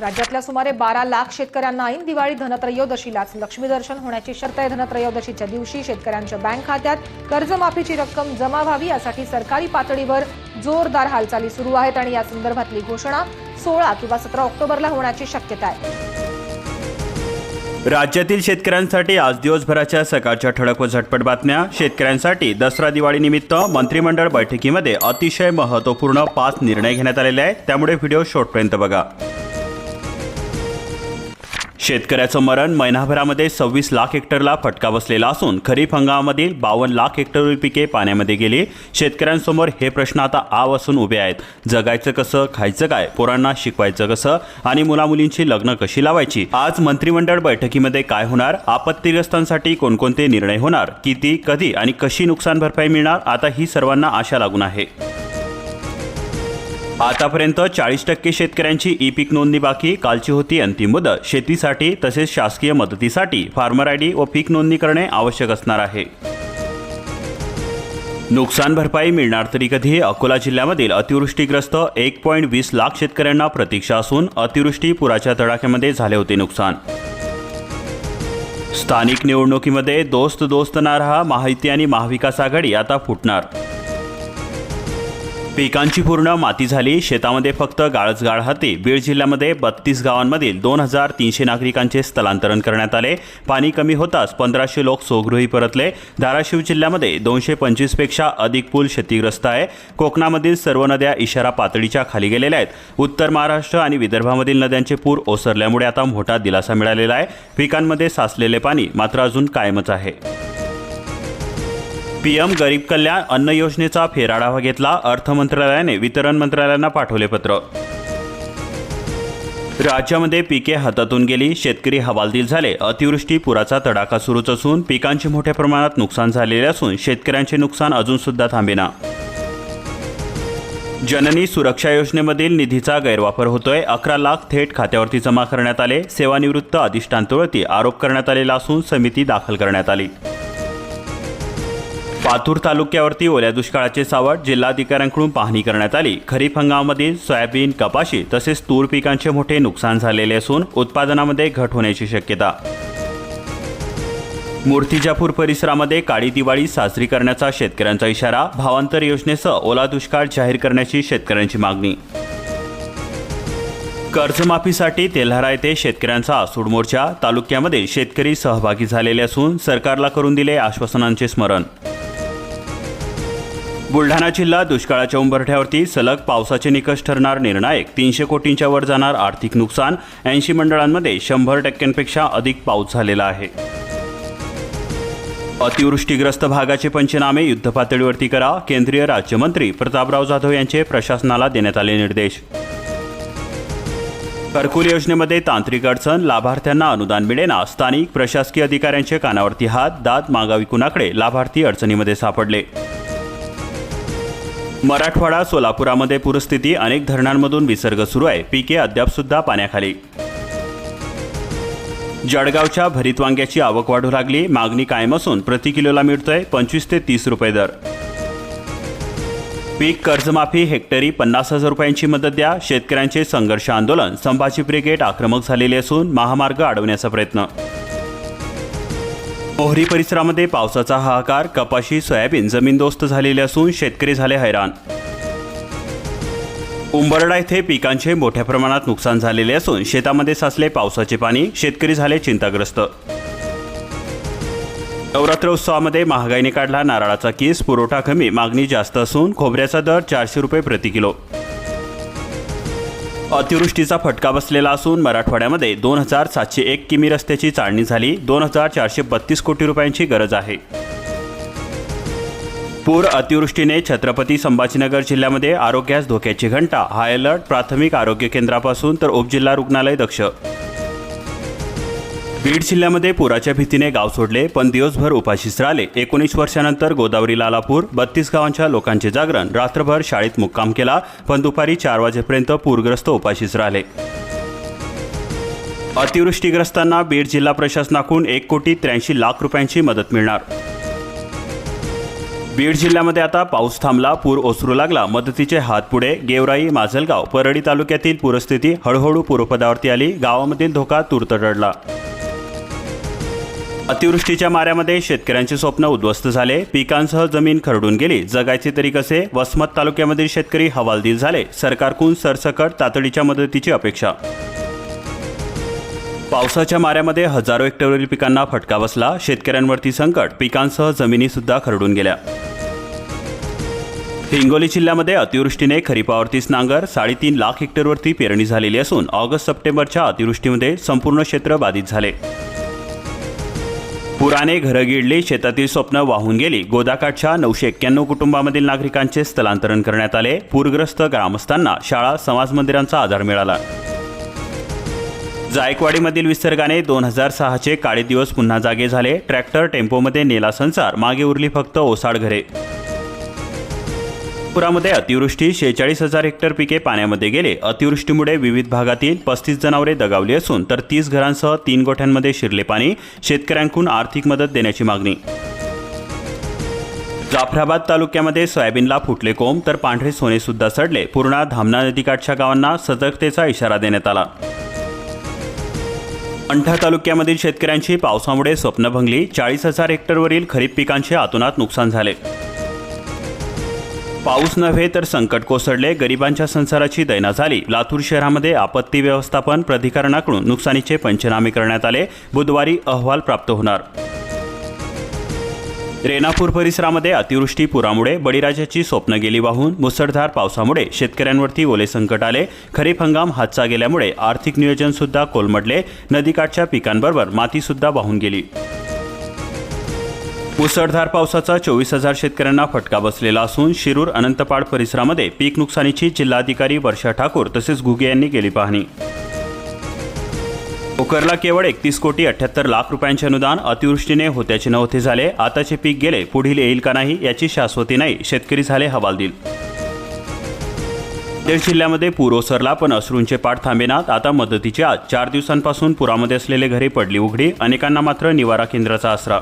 राज्यातल्या सुमारे बारा लाख शेतकऱ्यांना ऐन दिवाळी धनत्रयोदशीलाच लक्ष्मी दर्शन होण्याची शर्त आहे. धनत्रयोदशीच्या दिवशी शेतकऱ्यांच्या बँक खात्यात कर्जमाफीची रक्कम जमा व्हावी यासाठी सरकारी पातळीवर जोरदार हालचाली सुरू आहेत आणि या संदर्भातली घोषणा सोळा किंवा सतरा ऑक्टोबरला होण्याची शक्यता आहे. राज्यातील शेतकऱ्यांसाठी आज दिवसभराच्या सकाळच्या ठळक व झटपट बातम्या. शेतकऱ्यांसाठी दसरा दिवाळी निमित्त मंत्रिमंडळ बैठकीमध्ये अतिशय महत्त्वपूर्ण पाच निर्णय घेण्यात आलेले आहेत. त्यामुळे व्हिडिओ शॉर्टपर्यंत बघा. शेतकऱ्याचं मरण महिनाभरामध्ये सव्वीस लाख हेक्टरला फटका बसलेला असून खरीप हंगामामधील बावन्न लाख हेक्टरवरील पिके पाण्यामध्ये गेली. शेतकऱ्यांसमोर हे प्रश्न आता आव असून उभे आहेत. जगायचं कसं खायचं काय पोरांना शिकवायचं कसं आणि मुलामुलींची लग्न कशी लावायची? आज मंत्रिमंडळ बैठकीमध्ये काय होणार? आपत्तीग्रस्तांसाठी कोणकोणते निर्णय होणार? किती कधी आणि कशी नुकसान भरपाई मिळणार? आता ही सर्वांना आशा लागून आहे. आतापर्यंत चाळीस टक्के शेतकऱ्यांची ई पीक नोंदणी बाकी कालची होती अंतिम मुदत. शेतीसाठी तसेच शासकीय मदतीसाठी फार्मर आय डी व पीक नोंदणी करणे आवश्यक असणार आहे. नुकसान भरपाई मिळणार तरी कधी? अकोला जिल्ह्यामधील अतिवृष्टीग्रस्त एक पॉईंट वीस लाख शेतकऱ्यांना प्रतीक्षा असून अतिवृष्टी पुराच्या तडाख्यामध्ये झाले होते नुकसान. स्थानिक निवडणुकीमध्ये दोस्त दोस्त ना रहा महायुती आणि महाविकास आघाडी आता फुटणार. पिकांची पूर्ण माती झाली. शेतामध्ये फक्त गाळच गाळ हाती बीड जिल्ह्यामध्ये बत्तीस गावांमधील दोन हजार तीनशे नागरिकांचे स्थलांतरण करण्यात आले. पाणी कमी होताच पंधराशे लोक स्वगृही परतले. धाराशिव जिल्ह्यामध्ये दोनशे पंचवीसपेक्षा अधिक पूल क्षतिग्रस्त आहे. कोकणामधील सर्व नद्या इशारा पातळीच्या खाली गेलेल्या आहेत. उत्तर महाराष्ट्र आणि विदर्भामधील नद्यांचे पूर ओसरल्यामुळे आता मोठा दिलासा मिळालेला आहे. पिकांमध्ये साचलेले पाणी मात्र अजून कायमच आहे. पीएम गरीब कल्याण अन्न योजनेचा फेराढावा घेतला. अर्थ मंत्रालयाने वितरण मंत्रालयांना पाठवले पत्र. राज्यामध्ये पिके हातातून गेली. शेतकरी हवालदिल झाले. अतिवृष्टी पुराचा तडाखा सुरूच असून पिकांचे मोठ्या प्रमाणात नुकसान झालेले असून शेतकऱ्यांचे नुकसान अजून सुद्धा थांबेना. जननी सुरक्षा योजनेमधील निधीचा गैरवापर होतोय. अकरा लाख थेट खात्यावरती जमा करण्यात आले. सेवानिवृत्त अधिष्ठांतवरती आरोप करण्यात आलेला असून समिती दाखल करण्यात आली. पातूर तालुक्यावरती ओल्या दुष्काळाचे सावट जिल्हाधिकाऱ्यांकडून पाहणी करण्यात आली. खरीप हंगामामधील सोयाबीन कपाशी तसेच तूर पिकांचे मोठे नुकसान झालेले असून उत्पादनामध्ये घट होण्याची शक्यता. मूर्तिजापूर परिसरामध्ये काळी दिवाळी साजरी करण्याचा शेतकऱ्यांचा इशारा भावांतर योजनेसह ओला दुष्काळ जाहीर करण्याची शेतकऱ्यांची मागणी. कर्जमाफीसाठी तेल्हारा येथे शेतकऱ्यांचा आसूड मोर्चा तालुक्यामध्ये शेतकरी सहभागी झालेले असून सरकारला करून दिले आश्वासनांचे स्मरण. बुलढाणा जिल्हा दुष्काळाच्या उंबरठ्यावरती सलग पावसाचे निकष ठरणार निर्णायक. तीनशे कोटींच्या वर जाणार आर्थिक नुकसान. ऐंशी मंडळांमध्ये शंभर टक्क्यांपेक्षा अधिक पाऊस झालेला आहे. अतिवृष्टीग्रस्त भागाचे पंचनामे युद्धपातळीवरती करा. केंद्रीय राज्यमंत्री प्रतापराव जाधव यांचे प्रशासनाला देण्यात आले निर्देश. घरकुल योजनेमध्ये तांत्रिक अडचण. लाभार्थ्यांना अनुदान मिळेना. स्थानिक प्रशासकीय अधिकाऱ्यांचे कानावरती हात. दात मागावी कुणाकडे? लाभार्थी अडचणीमध्ये सापडले. मराठवाडा सोलापुरामध्ये पूरस्थिती अनेक धरणांमधून विसर्ग सुरू आहे. पिके अद्यापसुद्धा पाण्याखाली. जळगावच्या भरीत वांग्याची आवक वाढू लागली. मागणी कायम असून प्रति किलोला मिळतोय पंचवीस ते तीस रुपये दर. पीक कर्जमाफी हेक्टरी पन्नास हजार रुपयांची मदत द्या. शेतकऱ्यांचे संघर्ष आंदोलन संभाजी ब्रिगेड आक्रमक झालेले असून महामार्ग अडवण्याचा प्रयत्न. मोहरी परिसरामध्ये पावसाचा हाहाकार कपाशी सोयाबीन जमीनदोस्त झालेले असून शेतकरी झाले हैराण. उंबरडा येथे पिकांचे मोठ्या प्रमाणात नुकसान झालेले असून शेतामध्ये साचले पावसाचे पाणी शेतकरी झाले चिंताग्रस्त. नवरात्र उत्सवामध्ये महागाईने काढला नारळाचा केस पुरवठा कमी मागणी जास्त असून खोबऱ्याचा दर चारशे रुपये प्रति किलो. अतिवृष्टीचा फटका बसलेला असून मराठवाड्यामध्ये दोन हजार सातशे एक किमी रस्त्याची चाळणी झाली. दोन हजार चारशे बत्तीस कोटी रुपयांची गरज आहे. पूर अतिवृष्टीने छत्रपती संभाजीनगर जिल्ह्यामध्ये आरोग्यास धोक्याची घंटा. हाय अलर्ट प्राथमिक आरोग्य केंद्रापासून तर उपजिल्हा रुग्णालय दक्ष. बीड जिल्ह्यामध्ये पुराच्या भीतीने गाव सोडले पण दिवसभर उपाशीच राहिले. एकोणीस वर्षानंतर गोदावरी लालापूर बत्तीस गावांच्या लोकांचे जागरण. रात्रभर शाळेत मुक्काम केला पण दुपारी चार वाजेपर्यंत पूरग्रस्त उपाशीच राहिले. अतिवृष्टीग्रस्तांना बीड जिल्हा प्रशासनाकडून एक कोटी त्र्याऐंशी लाख रुपयांची मदत मिळणार. बीड जिल्ह्यामध्ये आता पाऊस थांबला पूर ओसरू लागला. मदतीचे हात पुढे. गेवराई माजलगाव परळी तालुक्यातील पूरस्थिती हळूहळू पूर्वपदावरती आली. गावामधील धोका तूर्त टळला अतिवृष्टीच्या माऱ्यामध्ये शेतकऱ्यांचे स्वप्न उद्ध्वस्त झाले. पिकांसह जमीन खरडून गेली. जगायचे तरी कसे? वसमत तालुक्यामधील शेतकरी हवालदिल झाले. सरकारकडून सरसकट तातडीच्या मदतीची अपेक्षा. पावसाच्या माऱ्यामध्ये हजारो हेक्टरवरील पिकांना फटका बसला. शेतकऱ्यांवरती संकट. पिकांसह जमिनी सुद्धा खरडून गेल्या. हिंगोली जिल्ह्यामध्ये अतिवृष्टीने खरीपावरतीच नांगर. साडेतीन लाख हेक्टरवरती पेरणी झालेली असून ऑगस्ट सप्टेंबरच्या अतिवृष्टीमध्ये संपूर्ण क्षेत्र बाधित झाले. पुराने घरं गिळली शेतातील स्वप्न वाहून गेली. गोदाकाठच्या नऊशे एक्क्याण्णव कुटुंबामधील नागरिकांचे स्थलांतरण करण्यात आले. पूरग्रस्त ग्रामस्थांना शाळा समाज मंदिरांचा आधार मिळाला. जायकवाडीमधील विसर्गाने दोन हजार सहाचे काळे दिवस पुन्हा जागे झाले. ट्रॅक्टर टेम्पोमध्ये नेला संसार. मागे उरली फक्त ओसाड घरे. नागपुरामध्ये अतिवृष्टी शेहेचाळीस हजार हेक्टर पिके पाण्यामध्ये गेले. अतिवृष्टीमुळे विविध भागातील पस्तीस जनावरे दगावली असून तर तीस घरांसह तीन गोठ्यांमध्ये शिरले पाणी. शेतकऱ्यांकडून आर्थिक मदत देण्याची मागणी. जाफराबाद तालुक्यामध्ये सोयाबीनला फुटले कोंब तर पांढरे सोने सुद्धा सडले. पूर्णा धामणा नदीकाठच्या गावांना सतर्कतेचा इशारा देण्यात आला. अंठा तालुक्यामधील शेतकऱ्यांची पावसामुळे स्वप्न भंगली. चाळीस हजार हेक्टरवरील खरीप पिकांचे आतुनात नुकसान झाले. पाऊस नव्हे तर संकट कोसळले गरिबांच्या संसाराची दैना झाली. लातूर शहरामध्ये आपत्ती व्यवस्थापन प्राधिकरणाकडून नुकसानीचे पंचनामे करण्यात आले. बुधवारी अहवाल प्राप्त होणार. रेणापूर परिसरामध्ये अतिवृष्टी पुरामुळे बळीराजाची स्वप्न गेली वाहून मुसळधार पावसामुळे शेतकऱ्यांवरती ओले संकट आले. खरीप हंगाम हातचा गेल्यामुळे आर्थिक नियोजनसुद्धा कोलमडले. नदीकाठच्या पिकांबरोबर मातीसुद्धा वाहून गेली. मुसळधार पावसाचा चोवीस हजार शेतकऱ्यांना फटका बसलेला असून शिरूर अनंतपाड परिसरामध्ये पीक नुकसानीची जिल्हाधिकारी वर्षा ठाकूर तसेच घुगे यांनी केली पाहणी. भोकरला केवळ एकतीस कोटी अठ्याहत्तर लाख रुपयांचे अनुदान अतिवृष्टीने होत्याचे नव्हते झाले. आताचे पीक गेले पुढील येईल का नाही याची शाश्वती नाही शेतकरी झाले हवालदिल. नांदेड जिल्ह्यामध्ये पूर ओसरला पण अश्रूंचे पाठ थांबेनात. आता मदतीची आज चार दिवसांपासून पुरामध्ये असलेले घरे पडली उघडी अनेकांना मात्र निवारा केंद्राचा आसरा.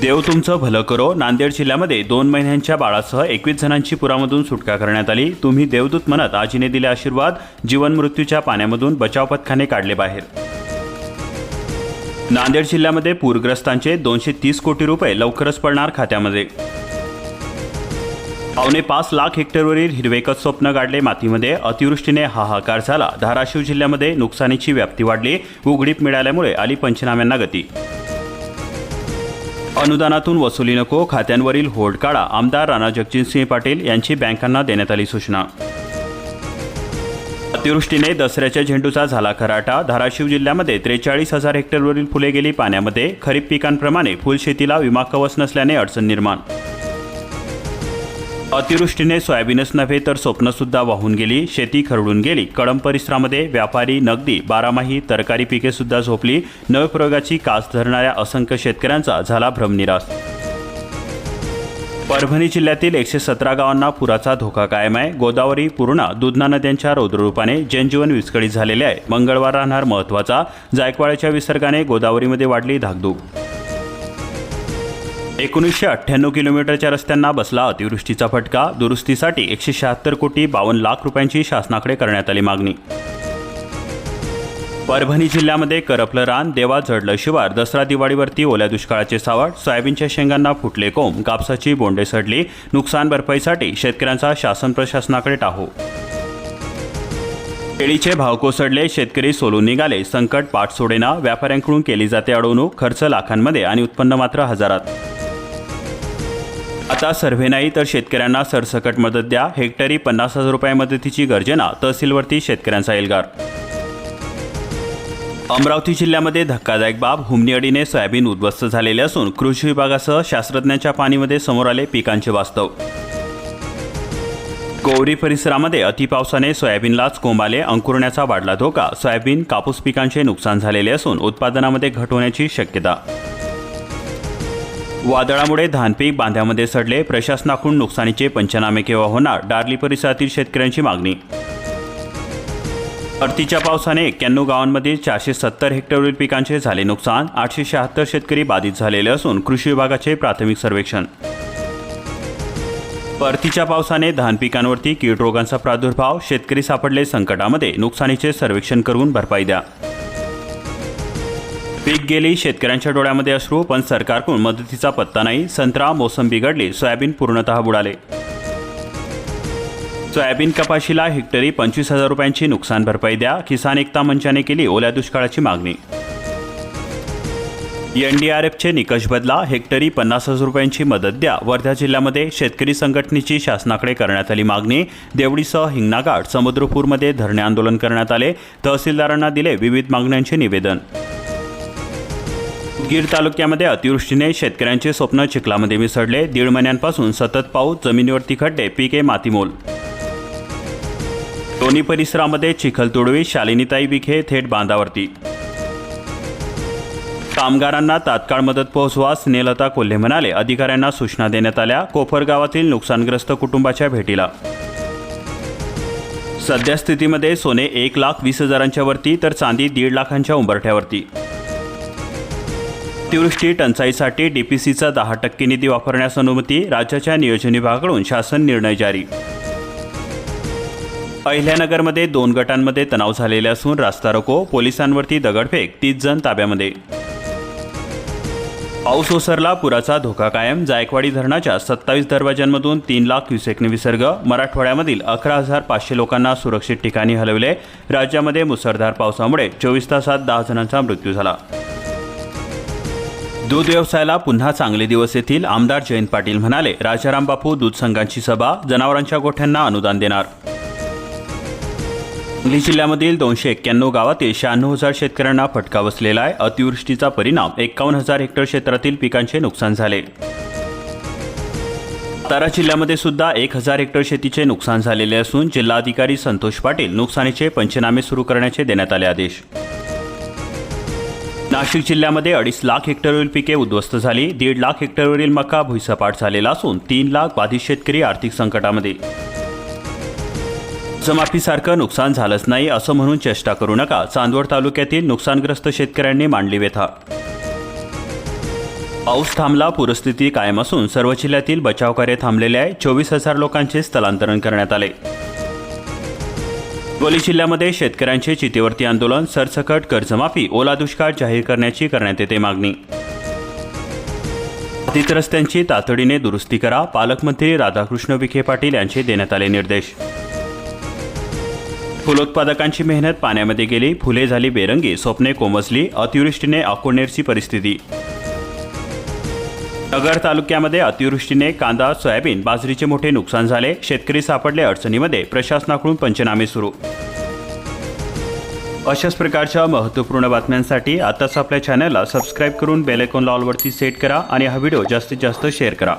देव तुमचं भलं करो. नांदेड जिल्ह्यामध्ये दोन महिन्यांच्या बाळासह एकवीस जणांची पुरामधून सुटका करण्यात आली. तुम्ही देवदूत म्हणत आजीने दिले आशीर्वाद. जीवन मृत्यूच्या पाण्यामधून बचाव पथकाने काढले बाहेर. नांदेड जिल्ह्यामध्ये पूरग्रस्तांचे दोनशे तीस कोटी रुपये लवकरच पडणार खात्यामध्ये. पावणे पाच लाख हेक्टरवरील हिरवेकत स्वप्न गाडले मातीमध्ये. अतिवृष्टीने हाहाकार झाला. धाराशिव जिल्ह्यामध्ये नुकसानीची व्याप्ती वाढली. उघडीप मिळाल्यामुळे आली पंचनाम्यांना गती. अनुदानातून वसुली नको खात्यांवरील होल्ड काढा आमदार राणा जगजितसिंह पाटील यांची बँकांना देण्यात आली सूचना. अतिवृष्टीने दसऱ्याच्या झेंडूचा झाला खराटा. धाराशिव जिल्ह्यामध्ये त्रेचाळीस हजार हेक्टरवरील फुले गेली पाण्यामध्ये. खरीप पिकांप्रमाणे फुलशेतीला विमा कवच नसल्याने अडचण निर्माण अतिवृष्टीने सोयाबीनच नव्हे तर स्वप्नसुद्धा वाहून गेली शेती खरडून गेली. कळंब परिसरामध्ये व्यापारी नगदी बारामाही तरकारी पिके सुद्धा झोपली. नवप्रयोगाची कास धरणाऱ्या असंख्य शेतकऱ्यांचा झाला भ्रमनिरास. परभणी जिल्ह्यातील एकशे सतरा गावांना पुराचा धोका कायम आहे. गोदावरी पूर्णा दुधना नद्यांच्या रौद्ररूपाने जनजीवन विस्कळीत झालेले आहे. मंगळवार राहणार महत्त्वाचा जायकवाड्याच्या विसर्गाने गोदावरीमध्ये वाढली धाकधूक. एकोणीसशे अठ्ठ्याण्णव किलोमीटरच्या रस्त्यांना बसला अतिवृष्टीचा फटका. दुरुस्तीसाठी एकशे शहात्तर कोटी बावन्न लाख रुपयांची शासनाकडे करण्यात आली मागणी. परभणी जिल्ह्यामध्ये करपलं रान देवा झडलं शिवार दसरा दिवाळीवरती ओल्या दुष्काळाचे सावट सोयाबीनच्या शेंगांना फुटले कोंब कापसाची बोंडे सडली नुकसान भरपाईसाठी शेतकऱ्यांचा शासन प्रशासनाकडे टाहो. केळीचे भाव कोसळले शेतकरी सोलून निघाले संकट पाठ सोडेना व्यापाऱ्यांकडून केली जाते अडवणूक खर्च लाखांमध्ये आणि उत्पन्न मात्र हजारात. आता सर्व्हे नाही तर शेतकऱ्यांना सरसकट मदत द्या. हेक्टरी पन्नास हजार रुपये मदतीची गर्जना तहसीलवरती शेतकऱ्यांचा एल्गार. अमरावती जिल्ह्यामध्ये धक्कादायक बाब हुमनीअडीने सोयाबीन उद्ध्वस्त झालेले असून कृषी विभागासह शास्त्रज्ञांच्या पाणीमध्ये समोर आले पिकांचे वास्तव. गौरी परिसरामध्ये अतिपावसाने सोयाबीनलाच कोंबाले अंकुरण्याचा वाढला धोका. सोयाबीन कापूस पिकांचे नुकसान झालेले असून उत्पादनामध्ये घट होण्याची शक्यता. वादळामुळे धानपीक बांध्यामध्ये सडले प्रशासनाकडून नुकसानीचे पंचनामे केव्हा होणार डार्ली परिसरातील शेतकऱ्यांची मागणी. परतीच्या पावसाने एक्क्याण्णव गावांमधील चारशे सत्तर हेक्टरवरील पिकांचे झाले नुकसान आठशे शहात्तर शेतकरी बाधित झालेले असून कृषी विभागाचे प्राथमिक सर्वेक्षण. परतीच्या पावसाने धान पिकांवरती कीड रोगांचा प्रादुर्भाव शेतकरी सापडले संकटामध्ये नुकसानीचे सर्वेक्षण करून भरपाई द्या. पीक गेली शेतकऱ्यांच्या डोळ्यामध्ये अश्रू पण सरकारकडून मदतीचा पत्ता नाही. संत्रा मोसंबी बिघडली सोयाबीन पूर्णतः बुडाले. सोयाबीन कपाशीला हेक्टरी पंचवीस हजार रुपयांची नुकसान भरपाई द्या किसान एकता मंचाने केली ओल्या दुष्काळाची मागणी. एनडीआरएफचे निकष बदला हेक्टरी पन्नास हजार रुपयांची मदत द्या. वर्धा जिल्ह्यामध्ये शेतकरी संघटनेची शासनाकडे करण्यात आली मागणी. देवडीसह हिंगणाघाट समुद्रपूरमध्ये धरणे आंदोलन करण्यात आले. तहसीलदारांना दिले विविध मागण्यांचे निवेदन. गीर तालुक्यामध्ये अतिवृष्टीने शेतकऱ्यांचे स्वप्न चिखलामध्ये मिसळले. दीड महिन्यांपासून सतत पाऊस जमिनीवरती खड्डे पिके मातीमोल. दोन्ही परिसरामध्ये चिखल तुडवी शालिनीताई विखे थेट बांधावरती. कामगारांना तात्काळ मदत पोहोचवा स्नेहलता कोल्हे म्हणाले. अधिकाऱ्यांना सूचना देण्यात आल्या. कोफर गावातील नुकसानग्रस्त कुटुंबाच्या भेटीला. सध्या स्थितीमध्ये सोने एक लाख वीस हजारांच्या वरती तर चांदी दीड लाखांच्या उंबरठ्यावरती. अतिवृष्टी टंचाईसाठी डीपीसीचा दहा टक्के निधी वापरण्यास अनुमती राज्याच्या नियोजन विभागाकडून शासन निर्णय जारी. अहिल्यानगरमध्ये दोन गटांमध्ये तणाव झालेले असून रास्ता रोको पोलिसांवरती दगडफेक तीस जण ताब्यामध्ये. पाऊस ओसरला पुराचा धोका कायम जायकवाडी धरणाच्या सत्तावीस दरवाज्यांमधून तीन लाख क्युसेकने विसर्ग मराठवाड्यामधील अकरा हजार पाचशे लोकांना सुरक्षित ठिकाणी हलवले. राज्यामध्ये मुसळधार पावसामुळे चोवीस तासात दहा जणांचा मृत्यू झाला. दूध व्यवसायाला पुन्हा चांगले दिवस येतील आमदार जयंत पाटील म्हणाले. राजाराम बापू दूध संघांची सभा जनावरांच्या गोठ्यांना अनुदान देणार. सांगली जिल्ह्यामधील दोनशे एक्क्याण्णव गावातील शहाण्णव हजार शेतकऱ्यांना फटका बसलेला आहे. अतिवृष्टीचा परिणाम एक्कावन्न हजार हेक्टर क्षेत्रातील पिकांचे नुकसान झाले. सातारा जिल्ह्यामध्ये सुद्धा एक हजार हेक्टर शेतीचे नुकसान झालेले असून जिल्हाधिकारी संतोष पाटील नुकसानीचे पंचनामे सुरू करण्याचे देण्यात आले आदेश. नाशिक जिल्ह्यामध्ये अडीच लाख हेक्टरवरील पिके उद्ध्वस्त झाली. दीड लाख हेक्टरवरील मका भुईसपाट झालेला असून तीन लाख बाधित शेतकरी आर्थिक संकटामध्ये. कर्जमाफीसारखं नुकसान झालंच नाही असं म्हणून चेष्टा करू नका. चांदवड तालुक्यातील नुकसानग्रस्त शेतकऱ्यांनी मांडली व्यथा. पाऊस थांबला पूरस्थिती कायम असून सर्व जिल्ह्यातील बचावकार्य थांबलेले आहे. चोवीस हजार लोकांचे स्थलांतरण करण्यात आले. हिंगोली जिल्ह्यामध्ये शेतकऱ्यांचे चितेवरती आंदोलन सरसकट कर्जमाफी ओला दुष्काळ जाहीर करण्याची करण्यात येते मागणी. बाधित रस्त्यांची तातडीने दुरुस्ती करा पालकमंत्री राधाकृष्ण विखे पाटील यांचे देण्यात आले निर्देश. फुलोत्पादकांची मेहनत पाण्यामध्ये गेली फुले झाली बेरंगी स्वप्ने कोमजली अतिवृष्टीने अकोनेरची परिस्थिती. नगर तालुक्यामध्ये अतिवृष्टीने कांदा सोयाबीन बाजरीचे मोठे नुकसान झाले. शेतकरी सापडले अडचणीमध्ये. प्रशासनाकडून पंचनामे सुरू. अशाच प्रकारच्या महत्त्वपूर्ण बातम्यांसाठी आताच आपल्या चॅनलला सबस्क्राईब करून बेलेकॉन लॉलवरती ऑलवरती सेट करा आणि हा व्हिडिओ जास्तीत जास्त शेअर करा.